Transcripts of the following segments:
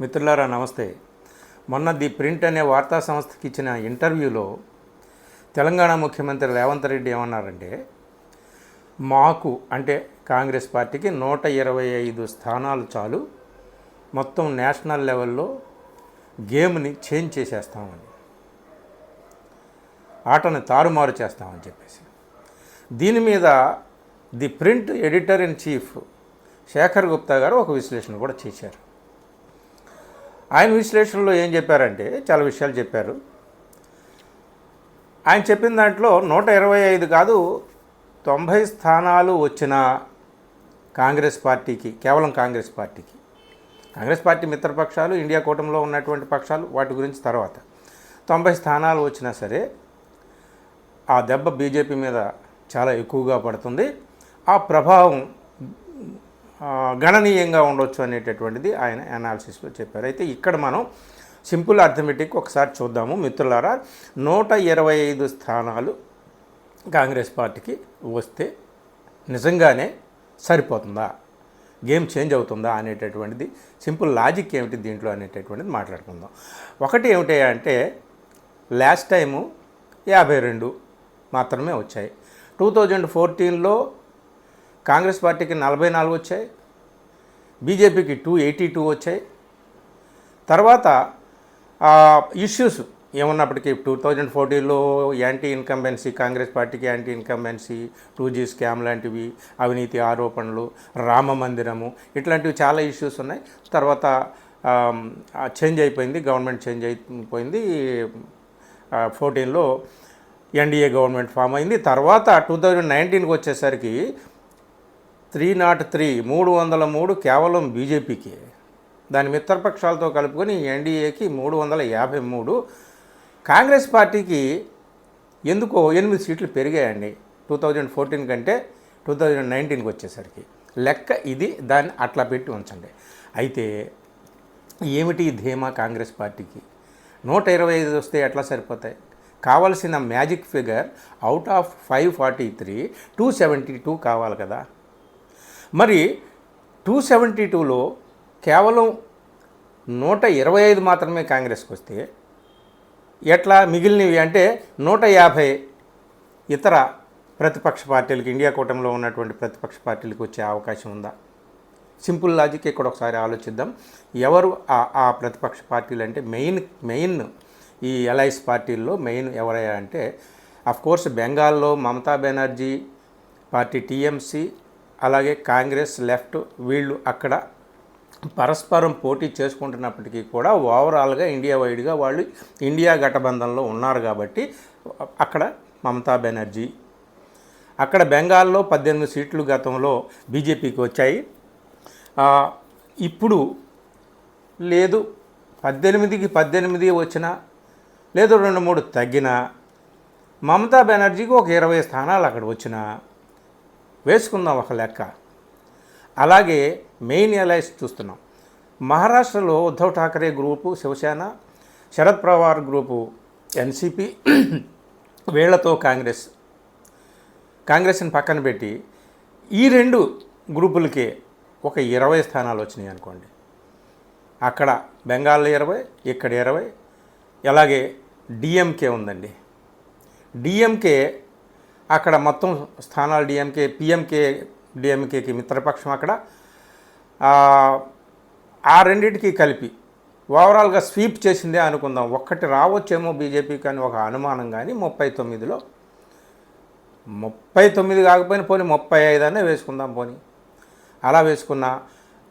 మిత్రులారా నమస్తే. మొన్న ది ప్రింట్ అనే వార్తా సంస్థకి ఇచ్చిన ఇంటర్వ్యూలో తెలంగాణ ముఖ్యమంత్రి రేవంత్ రెడ్డి ఏమన్నారంటే మాకు అంటే కాంగ్రెస్ పార్టీకి నూట ఇరవై ఐదు స్థానాలు చాలు మొత్తం నేషనల్ లెవెల్లో గేమ్ని చేంజ్ చేసేస్తామని ఆటను తారుమారు చేస్తామని చెప్పేసి. దీని మీద the print editor in chief Shekhar Gupta garu ఒక విశ్లేషణ కూడా చేశారు. ఆయన విశ్లేషణలో ఏం చెప్పారంటే చాలా విషయాలు చెప్పారు. ఆయన చెప్పిన దాంట్లో నూట ఇరవై ఐదు కాదు తొంభై స్థానాలు వచ్చిన కాంగ్రెస్ పార్టీకి కేవలం కాంగ్రెస్ పార్టీకి. కాంగ్రెస్ పార్టీ మిత్రపక్షాలు ఇండియా కూటమిలో ఉన్నటువంటి పక్షాలు వాటి గురించి తర్వాత. తొంభై స్థానాలు వచ్చినా సరే ఆ దెబ్బ బీజేపీ మీద చాలా ఎక్కువగా పడుతుంది. ఆ ప్రభావం గణనీయంగా ఉండొచ్చు అనేటటువంటిది ఆయన అనాలిసిస్లో చెప్పారు. అయితే ఇక్కడ మనం సింపుల్ అర్థమెటిక్ ఒకసారి చూద్దాము. మిత్రులారా నూట ఇరవై ఐదు స్థానాలు కాంగ్రెస్ పార్టీకి వస్తే నిజంగానే సరిపోతుందా? గేమ్ చేంజ్ అవుతుందా అనేటటువంటిది సింపుల్ లాజిక్ ఏమిటి దీంట్లో అనేటటువంటిది మాట్లాడుకుందాం. ఒకటి ఏమిటి అంటే లాస్ట్ టైము యాభై రెండు మాత్రమే వచ్చాయి. టూ థౌజండ్ ఫోర్టీన్లో కాంగ్రెస్ పార్టీకి నలభై నాలుగు వచ్చాయి బీజేపీకి టూ ఎయిటీ టూ వచ్చాయి. తర్వాత ఇష్యూస్ ఏమన్నప్పటికీ టూ థౌజండ్ ఫోర్టీన్లో యాంటీ ఇన్కంబెన్సీ కాంగ్రెస్ పార్టీకి anti incumbency two G scam లాంటివి అవినీతి ఆరోపణలు రామ మందిరము ఇట్లాంటివి చాలా ఇష్యూస్ ఉన్నాయి. తర్వాత చేంజ్ అయిపోయింది గవర్నమెంట్ చేంజ్ అయిపోయింది. ఫోర్టీన్లో ఎన్డీఏ గవర్నమెంట్ ఫామ్ అయింది. తర్వాత టూ థౌజండ్ నైన్టీన్కి వచ్చేసరికి త్రీ నాట్ త్రీ మూడు వందల మూడు కేవలం బీజేపీకి. దాని మిత్రపక్షాలతో కలుపుకొని ఎన్డీఏకి మూడు వందల యాభై మూడు. కాంగ్రెస్ పార్టీకి ఎందుకో ఎనిమిది సీట్లు పెరిగాయండి. టూ థౌజండ్ ఫోర్టీన్ కంటే టూ థౌజండ్ నైన్టీన్కి వచ్చేసరికి. లెక్క ఇది దాన్ని అట్లా పెట్టి ఉంచండి. అయితే ఏమిటి ధీమా కాంగ్రెస్ పార్టీకి? నూట ఇరవై ఐదు వస్తే ఎట్లా సరిపోతాయి? కావలసిన magic figure out of five forty three two seventy two కావాలి కదా. మరి టూ సెవెంటీ టూలో కేవలం నూట ఇరవై ఐదు మాత్రమే కాంగ్రెస్కి వస్తే ఎట్లా మిగిలినవి అంటే నూట యాభై ఇతర ప్రతిపక్ష పార్టీలకు ఇండియా కూటమిలో ఉన్నటువంటి ప్రతిపక్ష పార్టీలకు వచ్చే అవకాశం ఉందా? సింపుల్ లాజిక్ ఇక్కడ ఒకసారి ఆలోచిద్దాం. ఎవరు ఆ ఆ ప్రతిపక్ష పార్టీలు అంటే మెయిన్ మెయిన్ ఈ ఎలైస్ పార్టీల్లో మెయిన్ ఎవరయ్యా అంటే కోర్స్ బెంగాల్లో మమతా బెనర్జీ పార్టీ టీఎంసీ అలాగే కాంగ్రెస్ లెఫ్ట్ వీళ్ళు అక్కడ పరస్పరం పోటీ చేసుకుంటున్నప్పటికీ కూడా ఓవరాల్గా ఇండియా వైడ్గా వాళ్ళు ఇండియా గఠబంధంలో ఉన్నారు కాబట్టి అక్కడ మమతా బెనర్జీ అక్కడ బెంగాల్లో పద్దెనిమిది సీట్లు గతంలో బీజేపీకి వచ్చాయి. ఇప్పుడు లేదు పద్దెనిమిదికి పద్దెనిమిది వచ్చినా లేదు రెండు మూడు తగ్గినా మమతా బెనర్జీకి ఒక ఇరవై స్థానాలు అక్కడ వచ్చినా వేసుకుందాం ఒక లెక్క. అలాగే మెయిన్ ఎలైస్ చూస్తున్నాం. మహారాష్ట్రలో Uddhav Thackeray group Shivsena Sharad Pawar group NCP వీళ్ళతో కాంగ్రెస్ కాంగ్రెస్ని పక్కన పెట్టి ఈ రెండు గ్రూపులకే ఒక ఇరవై స్థానాలు వచ్చినాయి అనుకోండి. అక్కడ బెంగాల్లో ఇరవై ఇక్కడ ఇరవై అలాగే డిఎంకే ఉందండి. డిఎంకే అక్కడ మొత్తం స్థానాలు డిఎంకే పిఎంకే డిఎంకేకి మిత్రపక్షం అక్కడ. ఆ, రెండింటికి కలిపి ఓవరాల్గా స్వీప్ చేసిందే అనుకుందాం. ఒక్కటి రావచ్చేమో బీజేపీ కానీ ఒక అనుమానం కానీ ముప్పై తొమ్మిదిలో. ముప్పై తొమ్మిది కాకపోయినా పోనీ ముప్పై ఐదు అనే వేసుకుందాం పోనీ. అలా వేసుకున్న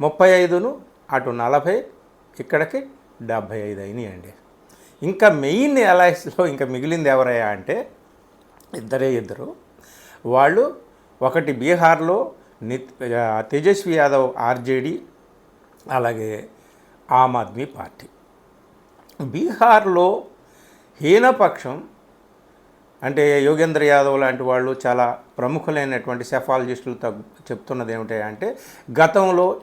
ముప్పై ఐదును అటు నలభై ఇక్కడికి డెబ్భై ఐదు అయినాయండి. ఇంకా మెయిన్ ఎలైస్లో ఇంకా మిగిలింది ఎవరయ్యా అంటే ఇద్దరే ఇద్దరు. వాళ్ళు ఒకటి బీహార్లో నిత్ తేజస్వి యాదవ్ ఆర్జేడీ అలాగే ఆమ్ ఆద్మీ పార్టీ. బీహార్లో హీనపక్షం అంటే యోగేంద్ర యాదవ్ లాంటి వాళ్ళు చాలా ప్రముఖులైనటువంటి సెఫాలజిస్టులు తగ్గు చెప్తున్నది ఏమిటంటే గతంలో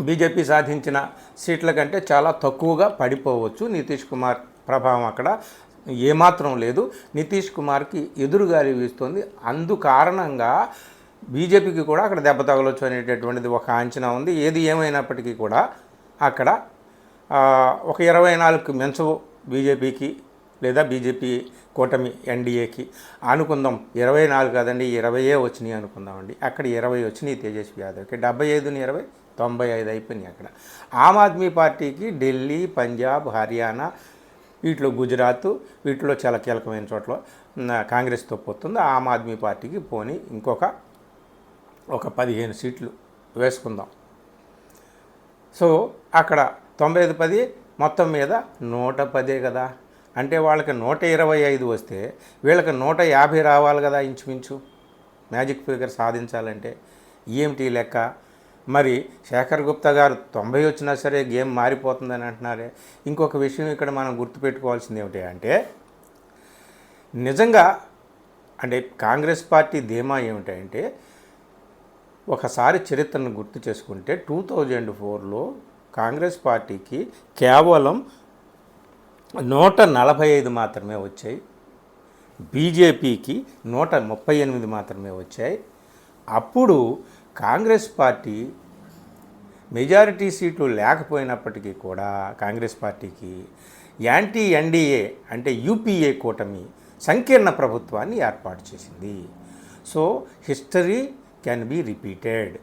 బీజేపీ సాధించిన సీట్ల కంటే చాలా తక్కువగా పడిపోవచ్చు. నితీష్ కుమార్ ప్రభావం అక్కడ ఏమాత్రం లేదు. నితీష్ కుమార్కి ఎదురుగాలి వీస్తుంది. అందు కారణంగా బీజేపీకి కూడా అక్కడ దెబ్బ తగలొచ్చు అనేటటువంటిది ఒక అంచనా ఉంది. ఏది ఏమైనప్పటికీ కూడా అక్కడ ఒక ఇరవై నాలుగు మించవు బీజేపీకి లేదా బీజేపీ కూటమి ఎన్డీఏకి. అనుకుందాం ఇరవై నాలుగు కాదండి ఇరవయే వచ్చినాయి అనుకుందామండి. అక్కడ ఇరవై వచ్చినాయి తేజస్వి యాదవ్కి. డెబ్బై ఐదుని ఇరవై తొంభై ఐదు అయిపోయినాయి అక్కడ. ఆమ్ ఆద్మీ పార్టీకి ఢిల్లీ పంజాబ్ హర్యానా వీటిలో గుజరాత్ వీటిలో చాలా కీలకమైన చోట్ల కాంగ్రెస్ కాంగ్రెస్తో పోతుంది. ఆమ్ ఆద్మీ పార్టీకి పోని ఇంకొక ఒక పదిహేను సీట్లు వేసుకుందాం. సో అక్కడ తొంభై ఐదు పది మొత్తం మీద నూట పదే కదా. అంటే వాళ్ళకి నూట ఇరవై ఐదు వస్తే వీళ్ళకి నూట యాభై రావాలి కదా ఇంచుమించు. మ్యాజిక్ ఫిగర్ సాధించాలంటే ఏమిటి లెక్క? మరి శేఖర్ గుప్తా గారు తొంభై వచ్చినా సరే గేమ్ మారిపోతుందని అంటున్నారే. ఇంకొక విషయం ఇక్కడ మనం గుర్తుపెట్టుకోవాల్సింది ఏమిటి అంటే నిజంగా అంటే కాంగ్రెస్ పార్టీ ధీమా ఏమిటంటే ఒకసారి చరిత్రను గుర్తు చేసుకుంటే టూ థౌజండ్ ఫోర్లో కాంగ్రెస్ పార్టీకి కేవలం నూట నలభై ఐదు మాత్రమే వచ్చాయి. బీజేపీకి నూట ముప్పై ఎనిమిది మాత్రమే వచ్చాయి. అప్పుడు కాంగ్రెస్ పార్టీ మెజారిటీ సీట్లు లేకపోయినప్పటికీ కూడా కాంగ్రెస్ పార్టీకి యాంటీ ఎన్డీఏ అంటే యూపీఏ కూటమి సంకీర్ణ ప్రభుత్వాన్ని ఏర్పాటు చేసింది. So history can be repeated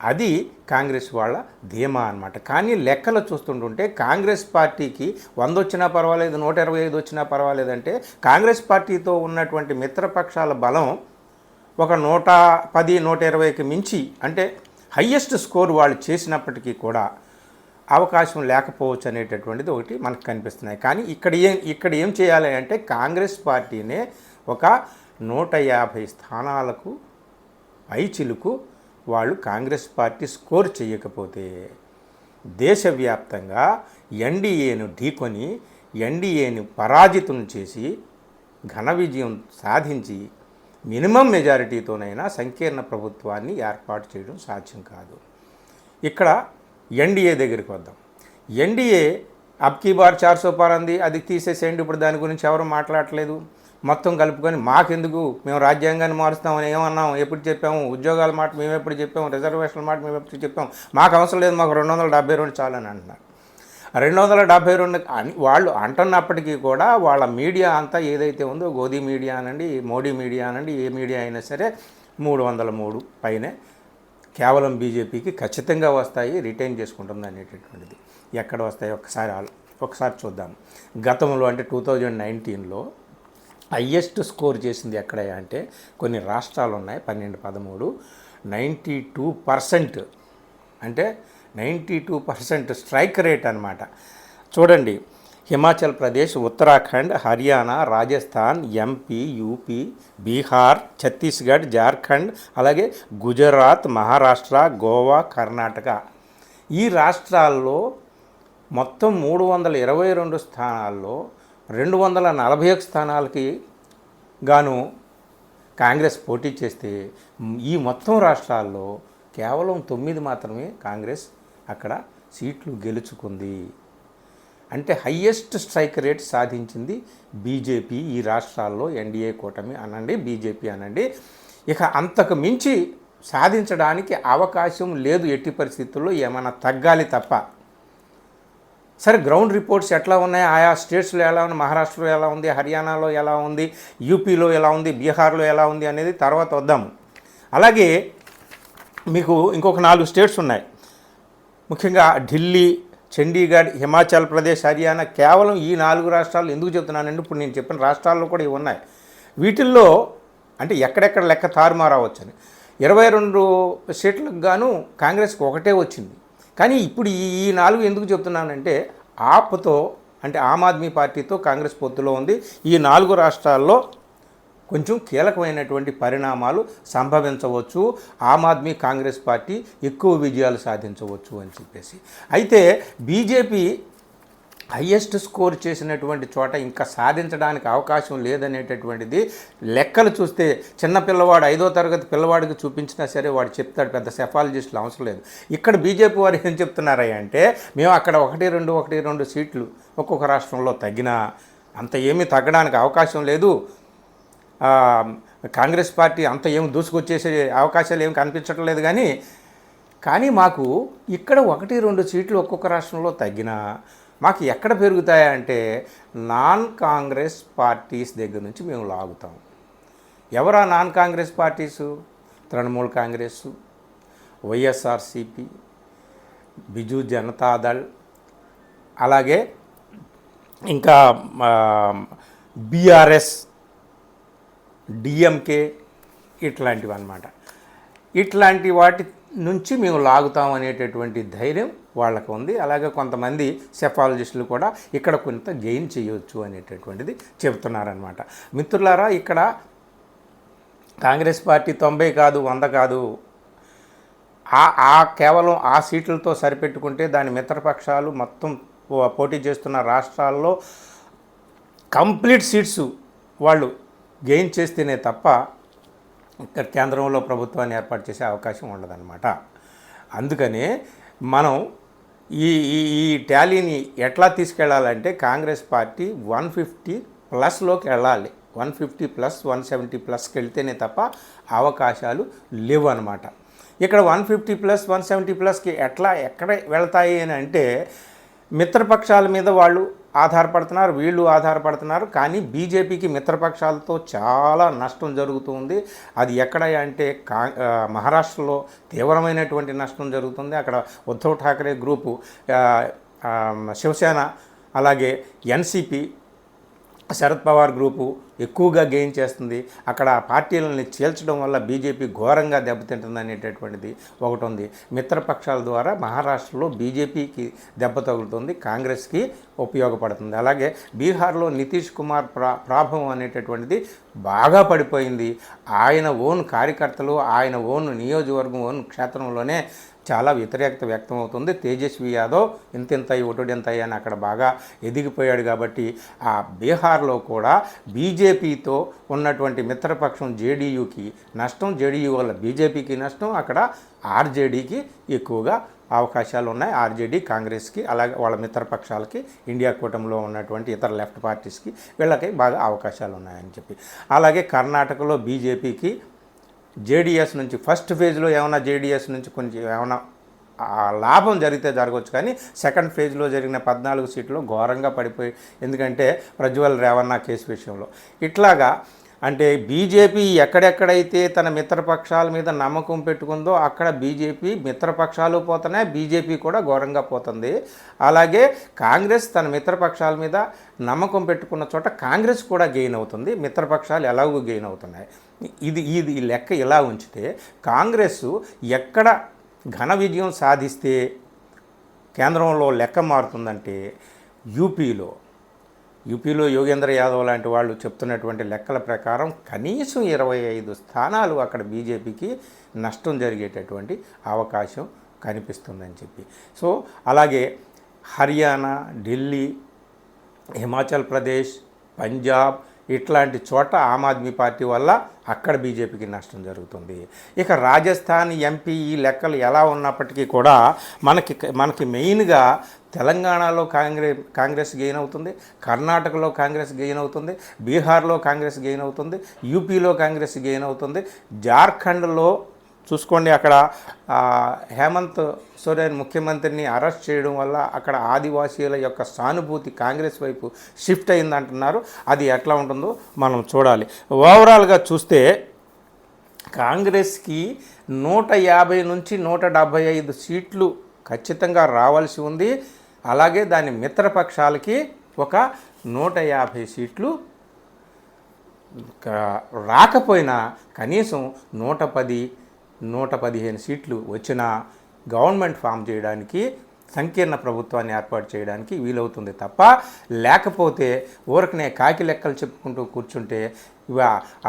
అది కాంగ్రెస్ వాళ్ళ ధీమా అనమాట కానీ లెక్కలు చూస్తుంటుంటే కాంగ్రెస్ పార్టీకి వంద వచ్చినా పర్వాలేదు నూట ఇరవై ఐదు వచ్చినా పర్వాలేదంటే కాంగ్రెస్ పార్టీతో ఉన్నటువంటి మిత్రపక్షాల బలం ఒక నూట పది నూట ఇరవైకి మించి అంటే హయ్యెస్ట్ స్కోర్ వాళ్ళు చేసినప్పటికీ కూడా అవకాశం లేకపోవచ్చు అనేటటువంటిది ఒకటి మనకు కనిపిస్తున్నాయి. కానీ ఇక్కడ ఏం ఇక్కడ ఏం చేయాలి అంటే కాంగ్రెస్ పార్టీనే ఒక నూట యాభై స్థానాలకు పైచిలుకు వాళ్ళు కాంగ్రెస్ పార్టీ స్కోర్ చేయకపోతే దేశవ్యాప్తంగా ఎన్డీఏను ఢీకొని ఎన్డీఏని పరాజితం చేసి ఘన విజయం సాధించి మినిమం మెజారిటీతోనైనా సంకీర్ణ ప్రభుత్వాన్ని ఏర్పాటు చేయడం సాధ్యం కాదు. ఇక్కడ ఎన్డీఏ దగ్గరికి వద్దాం. ఎన్డీఏ అబ్కీ బార్ చార్ సూపార్ అంది అది తీసేసేయండి ఇప్పుడు దాని గురించి ఎవరు మాట్లాడట్లేదు. మొత్తం కలుపుకొని మాకెందుకు? మేము రాజ్యాంగాన్ని మారుస్తామని ఏమన్నాం? ఎప్పుడు చెప్పాము? ఉద్యోగాల మాట మేము ఎప్పుడు చెప్పాము? రిజర్వేషన్ల మాట మేము ఎప్పుడు చెప్పాము? మాకు అవసరం లేదు మాకు రెండు వందల డెబ్బై రెండు చాలని అంటున్నారు. రెండు వందల డెబ్బై రెండు వాళ్ళు అంటున్నప్పటికీ కూడా వాళ్ళ మీడియా అంతా ఏదైతే ఉందో గోధీ మీడియా అనండి మోడీ మీడియా అనండి ఏ మీడియా అయినా సరే మూడు వందల మూడు పైనే కేవలం బీజేపీకి ఖచ్చితంగా వస్తాయి రిటైన్ చేసుకుంటుంది అనేటటువంటిది. ఎక్కడ వస్తాయి? ఒకసారి ఒకసారి చూద్దాం. గతంలో అంటే టూ థౌజండ్ నైన్టీన్లో హయ్యెస్ట్ స్కోర్ చేసింది ఎక్కడ అంటే కొన్ని రాష్ట్రాలు ఉన్నాయి పన్నెండు పదమూడు. నైంటీ టూ పర్సెంట్ అంటే ninety two percent strike rate అనమాట చూడండి హిమాచల్ ప్రదేశ్ ఉత్తరాఖండ్ హర్యానా రాజస్థాన్ ఎంపీ యూపీ బీహార్ ఛత్తీస్గఢ్ జార్ఖండ్ అలాగే గుజరాత్ మహారాష్ట్ర గోవా కర్ణాటక. ఈ రాష్ట్రాల్లో మొత్తం మూడు వందల ఇరవై రెండు స్థానాల్లో రెండు వందల నలభై ఒక స్థానాలకి గాను కాంగ్రెస్ పోటీ చేస్తే ఈ మొత్తం రాష్ట్రాల్లో కేవలం తొమ్మిది మాత్రమే కాంగ్రెస్ అక్కడ సీట్లు గెలుచుకుంది. అంటే హయ్యెస్ట్ స్ట్రైక్ రేట్ సాధించింది బీజేపీ ఈ రాష్ట్రాల్లో ఎన్డీఏ కూటమి అనండి బీజేపీ అనండి. ఇక అంతకు మించి సాధించడానికి అవకాశం లేదు ఎట్టి పరిస్థితుల్లో ఏమైనా తగ్గాలి తప్ప. సరే గ్రౌండ్ రిపోర్ట్స్ ఎట్లా ఉన్నాయి? ఆయా స్టేట్స్లో ఎలా ఉంది మహారాష్ట్రలో ఎలా ఉంది? హర్యానాలో ఎలా ఉంది? యూపీలో ఎలా ఉంది? బీహార్లో ఎలా ఉంది అనేది తర్వాత వద్దాము. అలాగే మీకు ఇంకొక నాలుగు స్టేట్స్ ఉన్నాయి. ముఖ్యంగా ఢిల్లీ చండీగఢ్ హిమాచల్ ప్రదేశ్ హర్యానా కేవలం ఈ నాలుగు రాష్ట్రాలు ఎందుకు చెప్తున్నానండి ఇప్పుడు నేను చెప్పిన రాష్ట్రాల్లో కూడా ఇవి ఉన్నాయి. వీటిల్లో అంటే ఎక్కడెక్కడ లెక్క తారుమారవచ్చని. ఇరవై రెండు సీట్లకు గాను కాంగ్రెస్కి ఒకటే వచ్చింది. కానీ ఇప్పుడు ఈ ఈ నాలుగు ఎందుకు చెప్తున్నానంటే ఆప్తో అంటే ఆమ్ ఆద్మీ పార్టీతో కాంగ్రెస్ పొత్తులో ఉంది. ఈ నాలుగు రాష్ట్రాల్లో కొంచెం కీలకమైనటువంటి పరిణామాలు సంభవించవచ్చు. ఆమ్ ఆద్మీ కాంగ్రెస్ పార్టీ ఎక్కువ విజయాలు సాధించవచ్చు అని చెప్పేసి. అయితే బీజేపీ హయ్యెస్ట్ స్కోర్ చేసినటువంటి చోట ఇంకా సాధించడానికి అవకాశం లేదనేటటువంటిది లెక్కలు చూస్తే చిన్న పిల్లవాడు ఐదో తరగతి పిల్లవాడికి చూపించినా సరే వాడు చెప్తాడు పెద్ద సెఫాలజిస్టులు అవసరం లేదు. ఇక్కడ బీజేపీ వారు ఏం చెప్తున్నారా అంటే మేము అక్కడ ఒకటి రెండు ఒకటి రెండు సీట్లు ఒక్కొక్క రాష్ట్రంలో తగ్గినా అంత ఏమీ తగ్గడానికి అవకాశం లేదు. కాంగ్రెస్ పార్టీ అంత ఏం దూసుకొచ్చేసే అవకాశాలు ఏమి కనిపించడం లేదు కానీ కానీ మాకు ఇక్కడ ఒకటి రెండు సీట్లు ఒక్కొక్క రాష్ట్రంలో తగ్గినా మాకు ఎక్కడ పెరుగుతాయంటే నాన్ కాంగ్రెస్ పార్టీస్ దగ్గర నుంచి మేము లాగుతాం. ఎవరా non Congress parties? Trinamool Congress YSRCP Biju Janatadal అలాగే ఇంకా బీఆర్ఎస్ డిఎంకే ఇట్లాంటివి అన్నమాట ఇట్లాంటి వాటి నుంచి మేము లాగుతాం అనేటటువంటి ధైర్యం వాళ్ళకు ఉంది. అలాగే కొంతమంది సెఫాలజిస్టులు కూడా ఇక్కడ కొంత గెయిన్ చేయొచ్చు అనేటటువంటిది చెబుతున్నారనమాట మిత్రులారా ఇక్కడ కాంగ్రెస్ పార్టీ తొంభై కాదు వంద కాదు. ఆ ఆ కేవలం ఆ సీట్లతో సరిపెట్టుకుంటే దాని మిత్రపక్షాలు మొత్తం పోటీ చేస్తున్న రాష్ట్రాల్లో కంప్లీట్ సీట్స్ వాళ్ళు గెయిన్ చేస్తేనే తప్ప ఇక్కడ కేంద్రంలో ప్రభుత్వాన్ని ఏర్పాటు చేసే అవకాశం ఉండదన్నమాట. అందుకనే మనం ఈ ఈ ఈ టాలీని ఎట్లా తీసుకెళ్ళాలంటే కాంగ్రెస్ పార్టీ వన్ ఫిఫ్టీ ప్లస్లోకి వెళ్ళాలి. One fifty plus one seventy ప్లస్కి వెళ్తేనే తప్ప అవకాశాలు లేవు అనమాట ఇక్కడ one fifty plus one seventy ప్లస్కి ఎట్లా ఎక్కడ వెళ్తాయి అని అంటే మిత్రపక్షాల మీద వాళ్ళు ఆధారపడుతున్నారు వీళ్ళు ఆధారపడుతున్నారు కానీ బీజేపీకి మిత్రపక్షాలతో చాలా నష్టం జరుగుతుంది అది ఎక్కడ అంటే కా మహారాష్ట్రలో తీవ్రమైనటువంటి నష్టం జరుగుతుంది. అక్కడ ఉద్ధవ్ ఠాకరే గ్రూపు శివసేన అలాగే ఎన్సిపి శరద్ పవార్ గ్రూపు ఎక్కువగా గెయిన్ చేస్తుంది. అక్కడ పార్టీలని చీల్చడం వల్ల బీజేపీ ఘోరంగా దెబ్బతింటుంది అనేటటువంటిది ఒకటి ఉంది మిత్రపక్షాల ద్వారా మహారాష్ట్రలో బీజేపీకి దెబ్బ తగులుతుంది కాంగ్రెస్కి ఉపయోగపడుతుంది. అలాగే బీహార్లో నితీష్ కుమార్ ప్రా ప్రాభవం అనేటటువంటిది బాగా పడిపోయింది. ఆయన ఓన్ కార్యకర్తలు ఆయన ఓన్ నియోజకవర్గం ఓన్ క్షేత్రంలోనే చాలా వ్యతిరేకత వ్యక్తం అవుతుంది. తేజస్వి యాదవ్ ఇంతింతయి ఒటుడింతయి అని అక్కడ బాగా ఎదిగిపోయాడు కాబట్టి ఆ బీహార్లో కూడా బీజేపీతో ఉన్నటువంటి మిత్రపక్షం జేడీయూకి నష్టం. జేడీయూ వల్ల బీజేపీకి నష్టం. అక్కడ ఆర్జేడీకి ఎక్కువగా అవకాశాలు ఉన్నాయి. ఆర్జేడీ కాంగ్రెస్కి అలాగే వాళ్ళ మిత్రపక్షాలకి ఇండియా కూటమిలో ఉన్నటువంటి ఇతర లెఫ్ట్ పార్టీస్కి వీళ్ళకి బాగా అవకాశాలు ఉన్నాయని చెప్పి. అలాగే కర్ణాటకలో బీజేపీకి జేడిఎస్ నుంచి ఫస్ట్ ఫేజ్లో ఏమైనా జేడిఎస్ నుంచి కొంచెం ఏమైనా ఆ లాభం జరిగితే జరగవచ్చు. కానీ సెకండ్ ఫేజ్లో జరిగిన పద్నాలుగు సీట్లు ఘోరంగా పడిపోయి ఎందుకంటే ప్రజ్వల్ రేవన్న కేసు విషయంలో. ఇట్లాగా అంటే బీజేపీ ఎక్కడెక్కడైతే తన మిత్రపక్షాల మీద నమ్మకం పెట్టుకుందో అక్కడ బీజేపీ మిత్రపక్షాలు పోతున్నాయి బీజేపీ కూడా ఘోరంగా పోతుంది. అలాగే కాంగ్రెస్ తన మిత్రపక్షాల మీద నమ్మకం పెట్టుకున్న చోట కాంగ్రెస్ కూడా గెయిన్ అవుతుంది. మిత్రపక్షాలు ఎలాగో గెయిన్ అవుతున్నాయి. ఇది ఇది ఈ లెక్క ఇలా ఉంచితే కాంగ్రెస్ ఎక్కడ ఘన విజయం సాధిస్తే కేంద్రంలో లెక్క మారుతుందంటే యూపీలో. యూపీలో యోగేంద్ర యాదవ్ లాంటి వాళ్ళు చెప్తున్నటువంటి లెక్కల ప్రకారం కనీసం ఇరవై ఐదు స్థానాలు అక్కడ బీజేపీకి నష్టం జరిగేటటువంటి అవకాశం కనిపిస్తుందని చెప్పి. సో అలాగే హర్యానా ఢిల్లీ హిమాచల్ ప్రదేశ్ పంజాబ్ ఇట్లాంటి చోట ఆమ్ ఆద్మీ పార్టీ వల్ల అక్కడ బీజేపీకి నష్టం జరుగుతుంది. ఇక రాజస్థాన్ ఎంపీ ఈ లెక్కలు ఎలా ఉన్నప్పటికీ కూడా మనకి మనకి మెయిన్గా తెలంగాణలో కాంగ్రెస్ కాంగ్రెస్ గెయిన్ అవుతుంది కర్ణాటకలో కాంగ్రెస్ గెయిన్ అవుతుంది బీహార్లో కాంగ్రెస్ గెయిన్ అవుతుంది యూపీలో కాంగ్రెస్ గెయిన్ అవుతుంది జార్ఖండ్లో చూసుకోండి అక్కడ హేమంత్ సోరెన్ ముఖ్యమంత్రిని అరెస్ట్ చేయడం వల్ల అక్కడ ఆదివాసీల యొక్క సానుభూతి కాంగ్రెస్ వైపు షిఫ్ట్ అయింది అంటున్నారు అది ఎట్లా ఉంటుందో మనం చూడాలి. ఓవరాల్గా చూస్తే కాంగ్రెస్కి నూట యాభై నుంచి నూట డెబ్భై ఐదు సీట్లు ఖచ్చితంగా రావాల్సి ఉంది. అలాగే దాని మిత్రపక్షాలకి ఒక నూట యాభై సీట్లు రాకపోయినా కనీసం నూట పది నూట పదిహేను సీట్లు వచ్చినా గవర్నమెంట్ ఫామ్ చేయడానికి సంకీర్ణ ప్రభుత్వాన్ని ఏర్పాటు చేయడానికి వీలవుతుంది తప్ప లేకపోతే ఊరకనే కాకి లెక్కలు చెప్పుకుంటూ కూర్చుంటే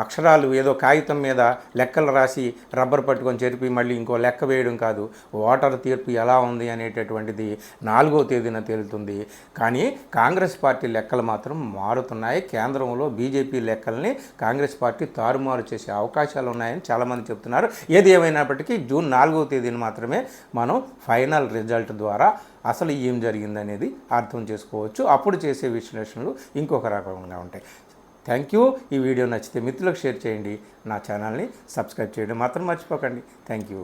అక్షరాలు ఏదో కాగితం మీద లెక్కలు రాసి రబ్బర్ పట్టుకొని చెరిపి మళ్ళీ ఇంకో లెక్క వేయడం కాదు. ఓటర్ తీర్పు ఎలా ఉంది అనేటటువంటిది నాలుగో తేదీన తేలుతుంది. కానీ కాంగ్రెస్ పార్టీ లెక్కలు మాత్రం మారుతున్నాయి. కేంద్రంలో బీజేపీ లెక్కల్ని కాంగ్రెస్ పార్టీ తారుమారు చేసే అవకాశాలు ఉన్నాయని చాలామంది చెప్తున్నారు. ఏది ఏమైనప్పటికీ జూన్ నాలుగో తేదీన మాత్రమే మనం ఫైనల్ రిజల్ట్ ద్వారా అసలు ఏం జరిగిందనేది అర్థం చేసుకోవచ్చు. అప్పుడు చేసే విశ్లేషణలు ఇంకొక రకంగా ఉంటాయి. థ్యాంక్ యూ ఈ వీడియో నచ్చితే మిత్రులకు షేర్ చేయండి. నా ఛానల్ని సబ్స్క్రైబ్ చేయడం మాత్రం మర్చిపోకండి. Thank you